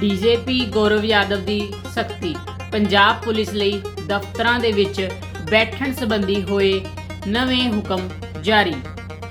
DGP ਗੌਰਵ ਯਾਦਵ ਦੀ ਸਖਤੀ। Punjab police ਲਈ ਦਫ਼ਤਰਾਂ ਦੇ ਵਿੱਚ ਬੈਠਣ ਸੰਬੰਧੀ ਹੋਏ ਨਵੇਂ ਹੁਕਮ ਜਾਰੀ।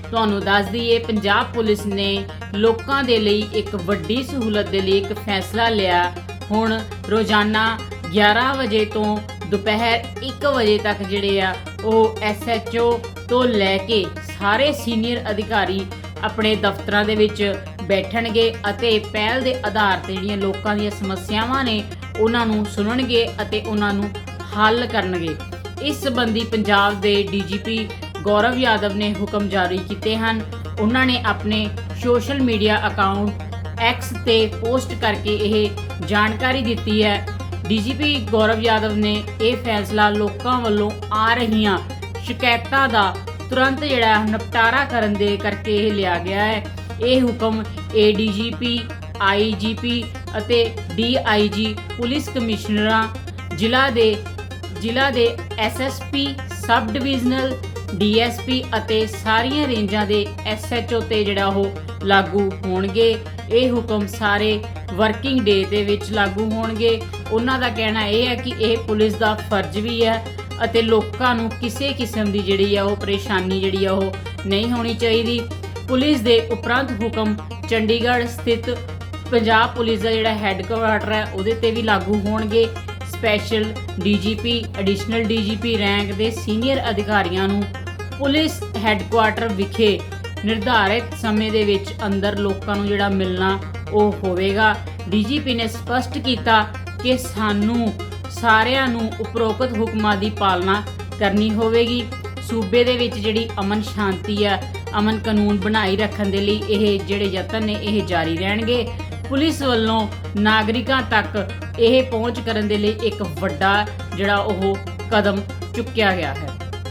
ਤੁਹਾਨੂੰ ਦੱਸ ਦਈਏ, ਪੰਜਾਬ ਪੁਲਿਸ ਨੇ ਲੋਕਾਂ ਦੇ ਲਈ ਇੱਕ ਵੱਡੀ ਸਹੂਲਤ ਦੇ ਲਈ ਇੱਕ ਫੈਸਲਾ ਲਿਆ। ਹੁਣ ਰੋਜ਼ਾਨਾ 11 ਵਜੇ ਤੋਂ ਦੁਪਹਿਰ 1 ਵਜੇ ਤੱਕ ਜਿਹੜੇ ਆ, ਉਹ ਐਸਐਚਓ ਤੋਂ ਲੈ ਕੇ ਸਾਰੇ ਸੀਨੀਅਰ ਅਧਿਕਾਰੀ ਆਪਣੇ ਦਫ਼ਤਰਾਂ ਦੇ ਵਿੱਚ ਬੈਠਣਗੇ ਅਤੇ ਪਹਿਲ ਦੇ ਆਧਾਰ ਤੇ ਜਿਹੜੀਆਂ ਲੋਕਾਂ ਦੀਆਂ ਸਮੱਸਿਆਵਾਂ ਨੇ ਉਹਨਾਂ ਨੂੰ ਸੁਣਨਗੇ ਅਤੇ ਉਹਨਾਂ ਨੂੰ ਹੱਲ ਕਰਨਗੇ। ਇਸ ਸੰਬੰਧੀ ਪੰਜਾਬ ਦੇ ਡੀਜੀਪੀ ਗੌਰਵ ਯਾਦਵ ਨੇ ਹੁਕਮ ਜਾਰੀ ਕੀਤੇ ਹਨ। ਉਹਨਾਂ ਨੇ ਆਪਣੇ ਸੋਸ਼ਲ ਮੀਡੀਆ ਅਕਾਊਂਟ ਐਕਸ ਤੇ ਪੋਸਟ ਕਰਕੇ ਇਹ ਜਾਣਕਾਰੀ ਦਿੱਤੀ ਹੈ। ਡੀਜੀਪੀ ਗੌਰਵ ਯਾਦਵ ਨੇ ਇਹ ਫੈਸਲਾ ਲੋਕਾਂ ਵੱਲੋਂ ਆ ਰਹੀਆਂ ਸ਼ਿਕਾਇਤਾਂ ਦਾ ਤੁਰੰਤ ਜਿਹੜਾ ਨਿਪਟਾਰਾ ਕਰਨ ਦੇ ਕਰਕੇ ਇਹ ਲਿਆ ਗਿਆ ਹੈ। ਇਹ ਹੁਕਮ ਏਡੀਜੀਪੀ ਆਈਜੀਪੀ ਅਤੇ ਡੀਆਈਜੀ ਪੁਲਿਸ ਕਮਿਸ਼ਨਰਾਂ, ਜ਼ਿਲ੍ਹਾ ਦੇ ਜ਼ਿਲ੍ਹਾ ਦੇ ਐਸਐਸਪੀ ਸਬ ਡਿਵੀਜ਼ਨਲ ਡੀਐਸਪੀ ਅਤੇ ਸਾਰੀਆਂ ਰੇਂਜਾਂ ਦੇ ਐਸਐਚਓ ਤੇ ਜਿਹੜਾ ਉਹ ਲਾਗੂ ਹੋਣਗੇ। ਇਹ ਹੁਕਮ ਸਾਰੇ ਵਰਕਿੰਗ ਡੇ ਦੇ ਵਿੱਚ ਲਾਗੂ ਹੋਣਗੇ। ਉਹਨਾਂ ਦਾ ਕਹਿਣਾ ਇਹ ਹੈ ਕਿ ਇਹ ਪੁਲਿਸ ਦਾ ਫਰਜ਼ ਵੀ ਹੈ ਅਤੇ ਲੋਕਾਂ ਨੂੰ ਕਿਸੇ ਕਿਸਮ ਦੀ ਜਿਹੜੀ ਆ ਉਹ ਪਰੇਸ਼ਾਨੀ ਜਿਹੜੀ ਆ ਉਹ ਨਹੀਂ ਹੋਣੀ ਚਾਹੀਦੀ। ਪੁਲਿਸ ਦੇ ਉਪਰੰਤ ਹੁਕਮ ਚੰਡੀਗੜ੍ਹ ਸਥਿਤ ਪੰਜਾਬ ਪੁਲਿਸ ਦਾ ਜਿਹੜਾ ਹੈੱਡਕੁਆਰਟਰ ਹੈ, ਉਹਦੇ ਤੇ ਵੀ ਲਾਗੂ ਹੋਣਗੇ। Special DGP additional DGP rank ਦੇ ਸੀਨੀਅਰ ਅਧਿਕਾਰੀਆਂ ਨੂੰ ਪੁਲਿਸ ਹੈੱਡਕੁਆਰਟਰ ਵਿਖੇ ਨਿਰਧਾਰਿਤ ਸਮੇਂ ਦੇ ਵਿੱਚ ਅੰਦਰ ਲੋਕਾਂ ਨੂੰ ਜਿਹੜਾ ਮਿਲਣਾ ਉਹ ਹੋਵੇਗਾ। ਡੀਜੀਪੀ ਨੇ ਸਪਸ਼ਟ ਕੀਤਾ ਕਿ ਸਾਨੂੰ ਸਾਰਿਆਂ ਨੂੰ ਉਪਰੋਕਤ ਹੁਕਮਾਂ ਦੀ ਪਾਲਣਾ ਕਰਨੀ ਹੋਵੇਗੀ। ਸੂਬੇ ਦੇ ਵਿੱਚ ਜਿਹੜੀ ਅਮਨ ਸ਼ਾਂਤੀ ਹੈ ਅਮਨ ਕਾਨੂੰਨ ਬਣਾਈ ਰੱਖਣ ਦੇ ਲਈ ਇਹ ਜਿਹੜੇ ਯਤਨ ਨੇ ਇਹ ਜਾਰੀ ਰਹਿਣਗੇ। ਪੁਲਿਸ ਵੱਲੋਂ ਨਾਗਰਿਕਾਂ ਤੱਕ ਇਹ ਪਹੁੰਚ ਕਰਨ ਦੇ ਲਈ ਇੱਕ ਵੱਡਾ ਜਿਹੜਾ ਉਹ ਕਦਮ ਚੁੱਕਿਆ ਗਿਆ ਹੈ।